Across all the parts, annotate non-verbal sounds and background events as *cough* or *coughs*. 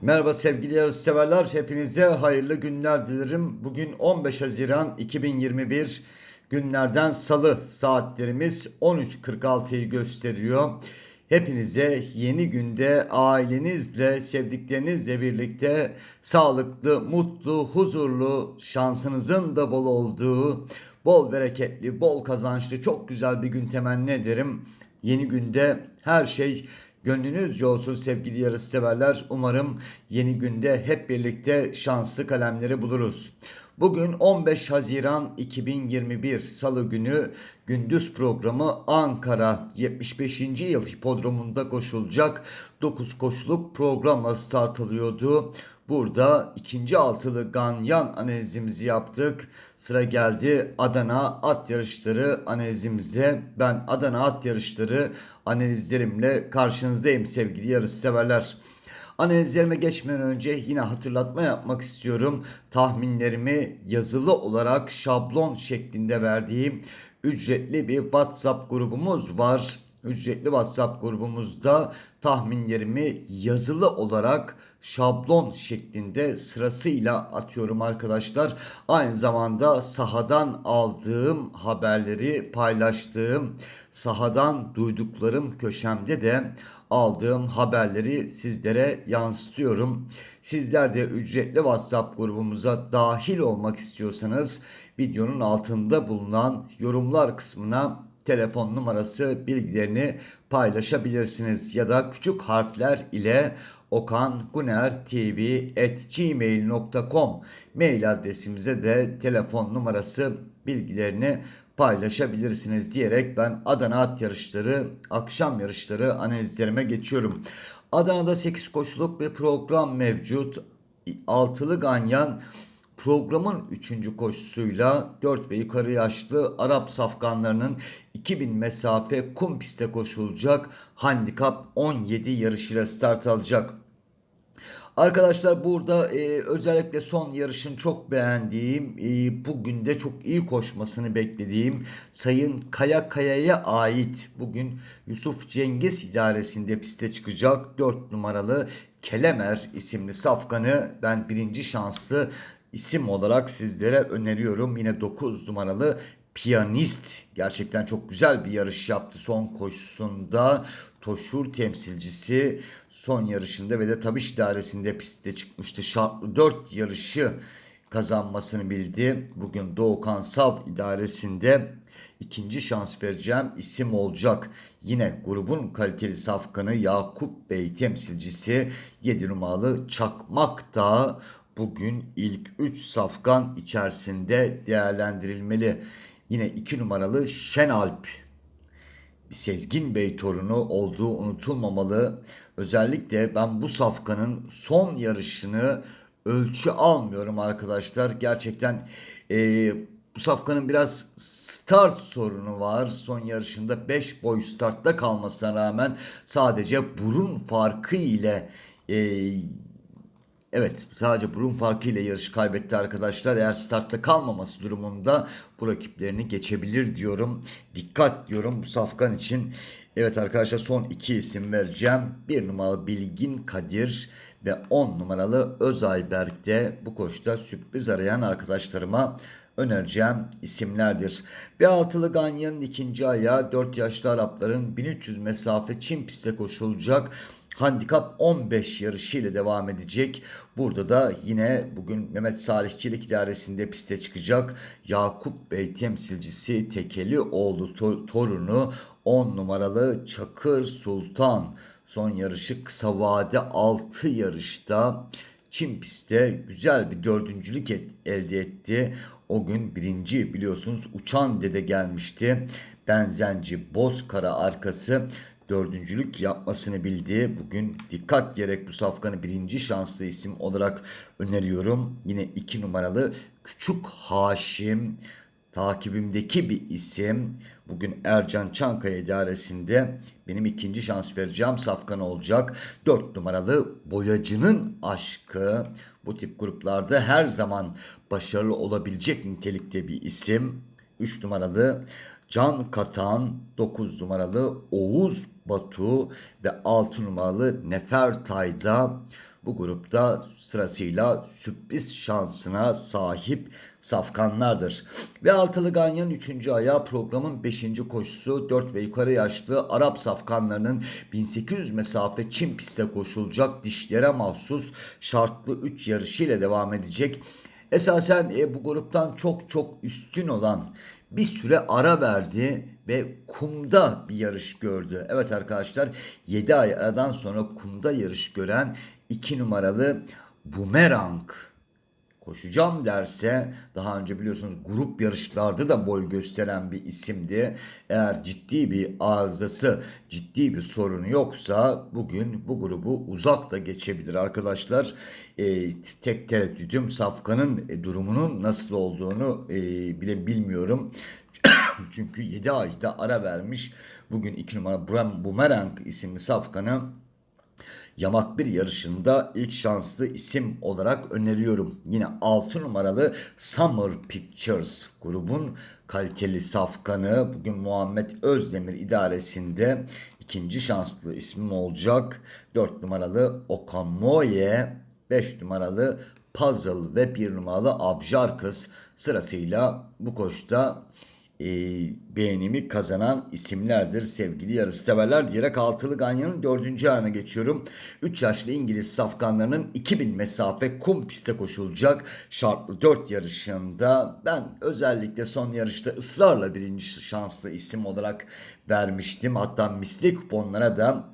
Merhaba sevgili yarışseverler. Hepinize hayırlı günler dilerim. Bugün 15 Haziran 2021 günlerden salı saatlerimiz 13.46'yı gösteriyor. Hepinize yeni günde ailenizle, sevdiklerinizle birlikte sağlıklı, mutlu, huzurlu, şansınızın da bol olduğu, bol bereketli, bol kazançlı, çok güzel bir gün temenni ederim. Yeni günde her şey Gönlünüzce olsun sevgili yarış severler. Umarım yeni günde hep birlikte şanslı kalemleri buluruz. Bugün 15 Haziran 2021 Salı günü gündüz programı Ankara 75. yıl hipodromunda koşulacak 9 koşuluk programla start alıyordu. Burada ikinci altılı ganyan analizimizi yaptık. Sıra geldi Adana at yarışları analizimize. Ben Adana at yarışları analizlerimle karşınızdayım sevgili yarış severler. Analizlerime geçmeden önce yine hatırlatma yapmak istiyorum. Tahminlerimi yazılı olarak şablon şeklinde verdiğim ücretli bir WhatsApp grubumuz var. Ücretli WhatsApp grubumuzda tahminlerimi yazılı olarak şablon şeklinde sırasıyla atıyorum arkadaşlar. Aynı zamanda sahadan aldığım haberleri paylaştığım, sahadan duyduklarım köşemde de aldığım haberleri sizlere yansıtıyorum. Sizler de ücretli WhatsApp grubumuza dahil olmak istiyorsanız videonun altında bulunan yorumlar kısmına telefon numarası bilgilerini paylaşabilirsiniz ya da küçük harfler ile okangunertv@gmail.com mail adresimize de telefon numarası bilgilerini paylaşabilirsiniz diyerek ben Adana at yarışları, akşam yarışları analizlerime geçiyorum. Adana'da 8 koşuluk bir program mevcut. Altılı ganyan programın 3. koşusuyla 4 ve yukarı yaşlı Arap safkanlarının 2000 mesafe kum piste koşulacak. Handikap 17 yarışıyla start alacak. Arkadaşlar burada e, özellikle son yarışın çok beğendiğim, e, bugün de çok iyi koşmasını beklediğim Sayın Kaya Kaya'ya ait bugün Yusuf Cengiz idaresinde piste çıkacak 4 numaralı Kelemer isimli safkanı ben birinci şanslı isim olarak sizlere öneriyorum. Yine 9 numaralı piyanist gerçekten çok güzel bir yarış yaptı son koşusunda. Toşur temsilcisi son yarışında ve de tabiş idaresinde piste çıkmıştı. Şartlı 4 yarışı kazanmasını bildi. Bugün Doğukan Sav idaresinde ikinci şans vereceğim isim olacak. Yine grubun kaliteli safkanı Yakup Bey temsilcisi 7 numaralı Çakmak da bugün ilk 3 safkan içerisinde değerlendirilmeli. Yine 2 numaralı Şenalp Sezgin Bey torunu olduğu unutulmamalı. Özellikle ben bu safkanın son yarışını ölçü almıyorum arkadaşlar. Gerçekten e, bu safkanın biraz start sorunu var. Son yarışında 5 boy startta kalmasına rağmen sadece burun farkı ile e, Evet sadece burun farkıyla yarışı kaybetti arkadaşlar. Eğer startta kalmaması durumunda bu rakiplerini geçebilir diyorum. Dikkat diyorum bu safkan için. Evet arkadaşlar son iki isim vereceğim. Bir numaralı Bilgin Kadir ve 10 numaralı Özayberk de bu koşta sürpriz arayan arkadaşlarıma önereceğim isimlerdir. Bir altılı Ganyan'ın ikinci ayağı 4 yaşlı Arapların 1300 mesafe Çin piste koşulacak. Handikap 15 yarışı ile devam edecek. Burada da yine bugün Mehmet Salihçilik İdaresi'nde piste çıkacak. Yakup Bey temsilcisi Tekeli oğlu to- torunu 10 numaralı Çakır Sultan. Son yarışı kısa vade 6 yarışta Çin pistte güzel bir dördüncülük et, elde etti. O gün birinci biliyorsunuz uçan dede gelmişti. Benzenci Bozkara arkası dördüncülük yapmasını bildi. Bugün dikkat diyerek bu safkanı birinci şanslı isim olarak öneriyorum. Yine iki numaralı Küçük Haşim takibimdeki bir isim. Bugün Ercan Çankaya idaresinde benim ikinci şans vereceğim safkan olacak. Dört numaralı Boyacının Aşkı. Bu tip gruplarda her zaman başarılı olabilecek nitelikte bir isim. Üç numaralı Can Katan, 9 numaralı Oğuz Batu ve 6 numaralı Nefertay'da bu grupta sırasıyla sürpriz şansına sahip safkanlardır. Ve altılı ganyanın 3. ayağı programın 5. koşusu 4 ve yukarı yaşlı Arap safkanlarının 1800 mesafe Çin pistte koşulacak dişlere mahsus şartlı 3 yarışıyla devam edecek. Esasen e, bu gruptan çok çok üstün olan bir süre ara verdi ve kumda bir yarış gördü. Evet arkadaşlar 7 ay aradan sonra kumda yarış gören 2 numaralı Bumerang koşacağım derse daha önce biliyorsunuz grup yarışlarda da boy gösteren bir isimdi. Eğer ciddi bir arızası, ciddi bir sorunu yoksa bugün bu grubu uzak da geçebilir arkadaşlar. E, tek tereddütüm Safkan'ın e, durumunun nasıl olduğunu e, bile bilmiyorum. *laughs* Çünkü 7 ayda ara vermiş. Bugün 2 numara Bram Bumerang isimli Safkan'ı Yamak bir yarışında ilk şanslı isim olarak öneriyorum. Yine 6 numaralı Summer Pictures grubun kaliteli safkanı. Bugün Muhammed Özdemir idaresinde ikinci şanslı ismim olacak. 4 numaralı Okamoye, 5 numaralı Puzzle ve 1 numaralı Abjar sırasıyla bu koşta e, beğenimi kazanan isimlerdir sevgili yarışseverler diyerek altılı ganyanın dördüncü ayına geçiyorum. 3 yaşlı İngiliz safkanlarının 2000 mesafe kum piste koşulacak şartlı 4 yarışında ben özellikle son yarışta ısrarla birinci şanslı isim olarak vermiştim. Hatta misli kuponlara da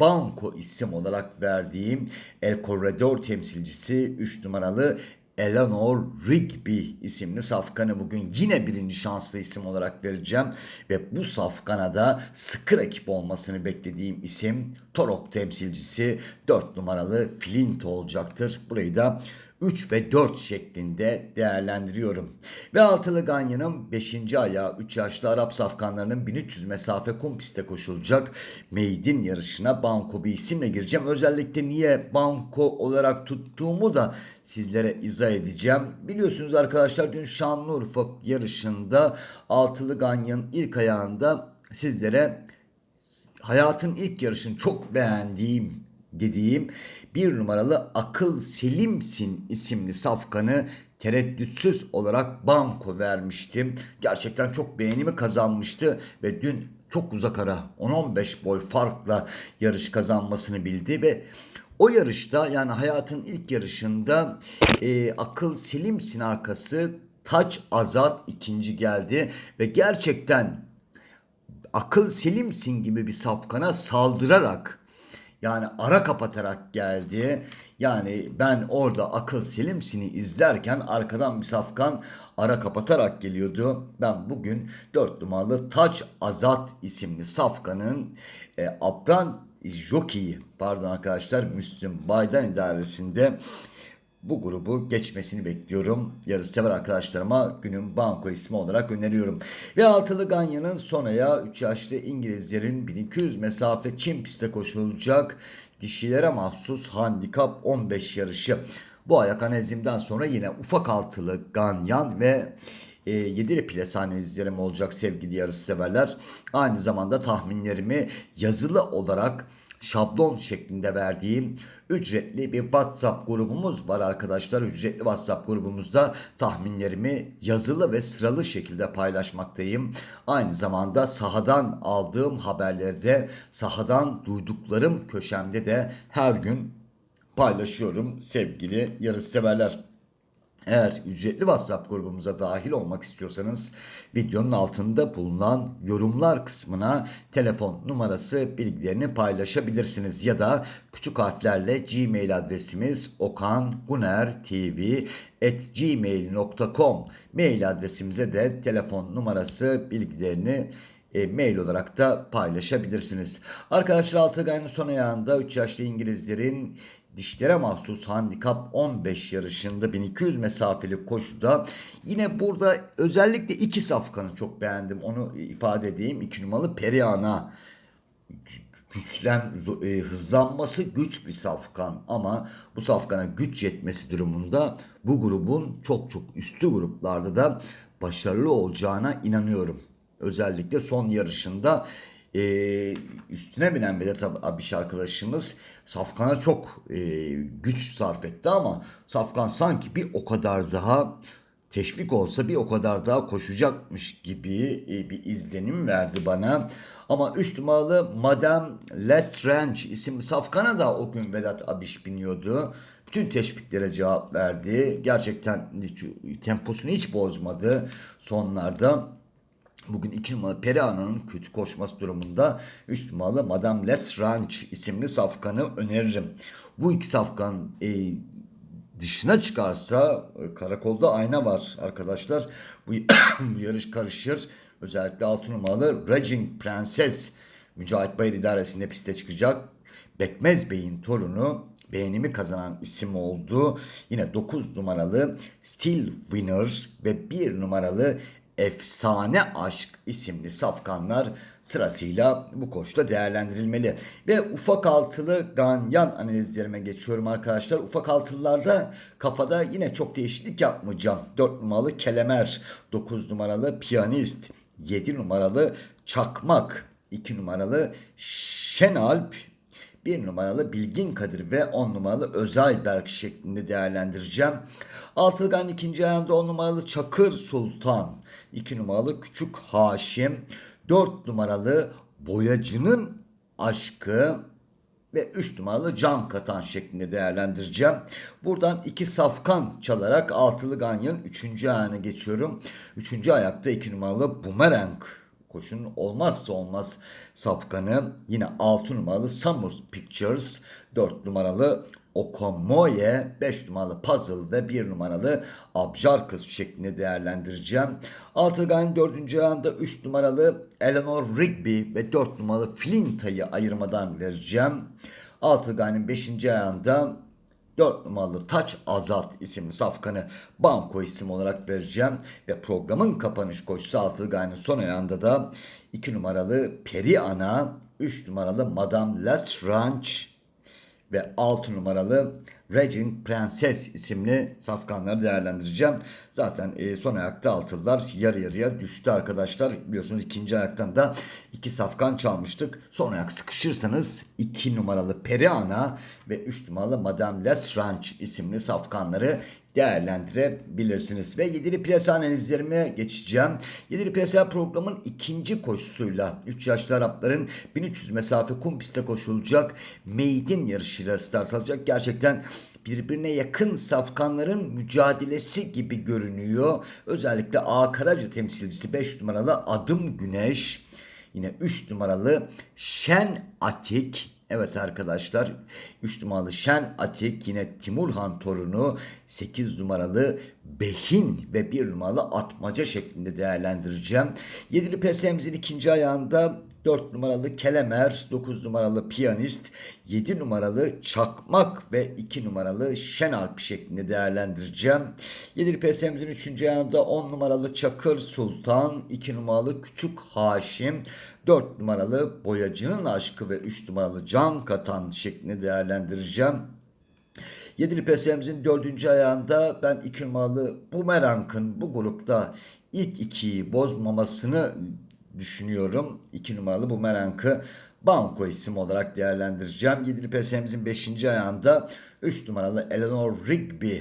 Banko isim olarak verdiğim El Corredor temsilcisi 3 numaralı Eleanor Rigby isimli safkanı bugün yine birinci şanslı isim olarak vereceğim. Ve bu safkana da sıkı rakip olmasını beklediğim isim Torok temsilcisi 4 numaralı Flint olacaktır. Burayı da 3 ve 4 şeklinde değerlendiriyorum. Ve altılı ganyanın 5. ayağı 3 yaşlı Arap safkanlarının 1300 mesafe kum piste koşulacak meydin yarışına Banko bir isimle gireceğim. Özellikle niye Banko olarak tuttuğumu da sizlere izah edeceğim. Biliyorsunuz arkadaşlar dün Şanlıurfa yarışında altılı ganyanın ilk ayağında sizlere hayatın ilk yarışını çok beğendiğim dediğim bir numaralı Akıl Selimsin isimli safkanı tereddütsüz olarak banko vermiştim. Gerçekten çok beğenimi kazanmıştı ve dün çok uzak ara 10-15 boy farkla yarış kazanmasını bildi ve o yarışta yani hayatın ilk yarışında e, Akıl Selimsin arkası Taç Azat ikinci geldi ve gerçekten Akıl Selimsin gibi bir safkana saldırarak yani ara kapatarak geldi. Yani ben orada akıl selimsini izlerken arkadan bir safkan ara kapatarak geliyordu. Ben bugün 4 numaralı Taç Azat isimli safkanın e, Apran Jockey'i pardon arkadaşlar Müslüm Baydan idaresinde bu grubu geçmesini bekliyorum. Yarış sever arkadaşlarıma günün banko ismi olarak öneriyorum. Ve altılı Ganya'nın son ayağı 3 yaşlı İngilizlerin 1200 mesafe Çin pistte koşulacak dişilere mahsus handikap 15 yarışı. Bu ayak analizimden sonra yine ufak altılı Ganyan ve e, Yedili Ples analizlerim olacak sevgili yarış severler. Aynı zamanda tahminlerimi yazılı olarak şablon şeklinde verdiğim ücretli bir WhatsApp grubumuz var arkadaşlar. Ücretli WhatsApp grubumuzda tahminlerimi yazılı ve sıralı şekilde paylaşmaktayım. Aynı zamanda sahadan aldığım haberleri de sahadan duyduklarım köşemde de her gün paylaşıyorum sevgili yarışseverler. Eğer ücretli WhatsApp grubumuza dahil olmak istiyorsanız videonun altında bulunan yorumlar kısmına telefon numarası bilgilerini paylaşabilirsiniz. Ya da küçük harflerle Gmail adresimiz okangunertv@gmail.com mail adresimize de telefon numarası bilgilerini e, mail olarak da paylaşabilirsiniz. Arkadaşlar Altıgay'ın son ayağında 3 yaşlı İngilizlerin dişlere mahsus handikap 15 yarışında 1200 mesafeli koşuda yine burada özellikle iki safkanı çok beğendim onu ifade edeyim. 2 numaralı Periana güçlen e, hızlanması güç bir safkan ama bu safkana güç yetmesi durumunda bu grubun çok çok üstü gruplarda da başarılı olacağına inanıyorum. Özellikle son yarışında e, üstüne binen Vedat Abiş arkadaşımız Safkan'a çok e, güç sarf etti ama Safkan sanki bir o kadar daha teşvik olsa bir o kadar daha koşacakmış gibi e, bir izlenim verdi bana. Ama üç numaralı Madame Lestrange isimli Safkan'a da o gün Vedat Abiş biniyordu. Bütün teşviklere cevap verdi. Gerçekten hiç, temposunu hiç bozmadı sonlarda. Bugün 2 numaralı Perihana'nın kötü koşması durumunda 3 numaralı Madame Let's Ranch isimli safkanı öneririm. Bu iki safkan e, dışına çıkarsa e, karakolda ayna var arkadaşlar. Bu *coughs* yarış karışır. Özellikle 6 numaralı Raging Prenses Mücahit Bayır idaresinde piste çıkacak. Bekmez Bey'in torunu beğenimi kazanan isim oldu. Yine 9 numaralı Steel Winner ve 1 numaralı Efsane Aşk isimli safkanlar sırasıyla bu koşta değerlendirilmeli. Ve ufak altılı ganyan analizlerime geçiyorum arkadaşlar. Ufak altılılarda kafada yine çok değişiklik yapmayacağım. 4 numaralı Kelemer, 9 numaralı Piyanist, 7 numaralı Çakmak, 2 numaralı Şenalp, 1 numaralı Bilgin Kadir ve 10 numaralı Özayberk şeklinde değerlendireceğim. Altılgan ikinci ayağında 10 numaralı Çakır Sultan, 2 numaralı Küçük Haşim, 4 numaralı Boyacının Aşkı ve 3 numaralı Can Katan şeklinde değerlendireceğim. Buradan 2 safkan çalarak altılı ganyanın 3. ayağına geçiyorum. 3. ayakta 2 numaralı Bumerang koşunun olmazsa olmaz safkanı yine 6 numaralı Summer Pictures 4 numaralı Okomoye, 5 numaralı Puzzle ve 1 numaralı Abjar Kız şeklinde değerlendireceğim. Altıgan'ın 4. ayağında 3 numaralı Eleanor Rigby ve 4 numaralı Flinta'yı ayırmadan vereceğim. Altıgan'ın 5. ayağında 4 numaralı Taç Azat isimli safkanı banko isim olarak vereceğim. Ve programın kapanış koşusu Altıgan'ın son ayağında da 2 numaralı Peri Ana, 3 numaralı Madame Let's Ranch ve 6 numaralı Regin Prenses isimli safkanları değerlendireceğim. Zaten e, son ayakta altılılar yarı yarıya düştü arkadaşlar. Biliyorsunuz ikinci ayaktan da iki safkan çalmıştık. Son ayak sıkışırsanız 2 numaralı Periana ve 3 numaralı Madame Let's Ranch isimli safkanları değerlendirebilirsiniz. Ve yedili piyasa analizlerime geçeceğim. Yedili piyasa programın ikinci koşusuyla 3 yaşlı Arapların 1300 mesafe kum pistte koşulacak meydin yarışıyla start alacak. Gerçekten birbirine yakın safkanların mücadelesi gibi görünüyor. Özellikle A Karaca temsilcisi 5 numaralı Adım Güneş. Yine 3 numaralı Şen Atik Evet arkadaşlar 3 numaralı Şen Atik yine Timurhan torunu 8 numaralı Behin ve 1 numaralı Atmaca şeklinde değerlendireceğim. 7'li PSM'imizin ikinci ayağında 4 numaralı Kelemer, 9 numaralı Piyanist, 7 numaralı Çakmak ve 2 numaralı Şenalp şeklinde değerlendireceğim. 7 PSM'imizin 3. ayağında 10 numaralı Çakır Sultan, 2 numaralı Küçük Haşim, 4 numaralı Boyacının Aşkı ve 3 numaralı Can Katan şeklinde değerlendireceğim. Yedili PSM'imizin dördüncü ayağında ben iki numaralı Bumerang'ın bu grupta ilk ikiyi bozmamasını düşünüyorum. 2 numaralı bu Merak'ı banko isim olarak değerlendireceğim. 7'li PSM'imizin 5. ayağında 3 numaralı Eleanor Rigby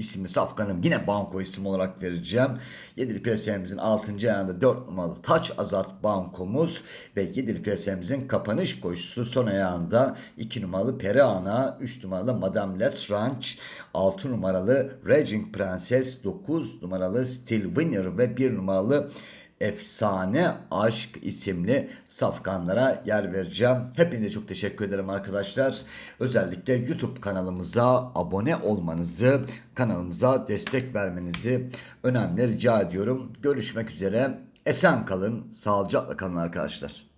isimli safkanım yine banko isim olarak vereceğim. 7'li PSM'imizin 6. ayağında 4 numaralı Taç Azat bankomuz ve 7'li PSM'imizin kapanış koşusu son ayağında 2 numaralı Periana, 3 numaralı Madame Let's Ranch, 6 numaralı Raging Princess, 9 numaralı Still Winner ve 1 numaralı Efsane Aşk isimli safkanlara yer vereceğim. Hepinize çok teşekkür ederim arkadaşlar. Özellikle YouTube kanalımıza abone olmanızı, kanalımıza destek vermenizi önemli rica ediyorum. Görüşmek üzere. Esen kalın, sağlıcakla kalın arkadaşlar.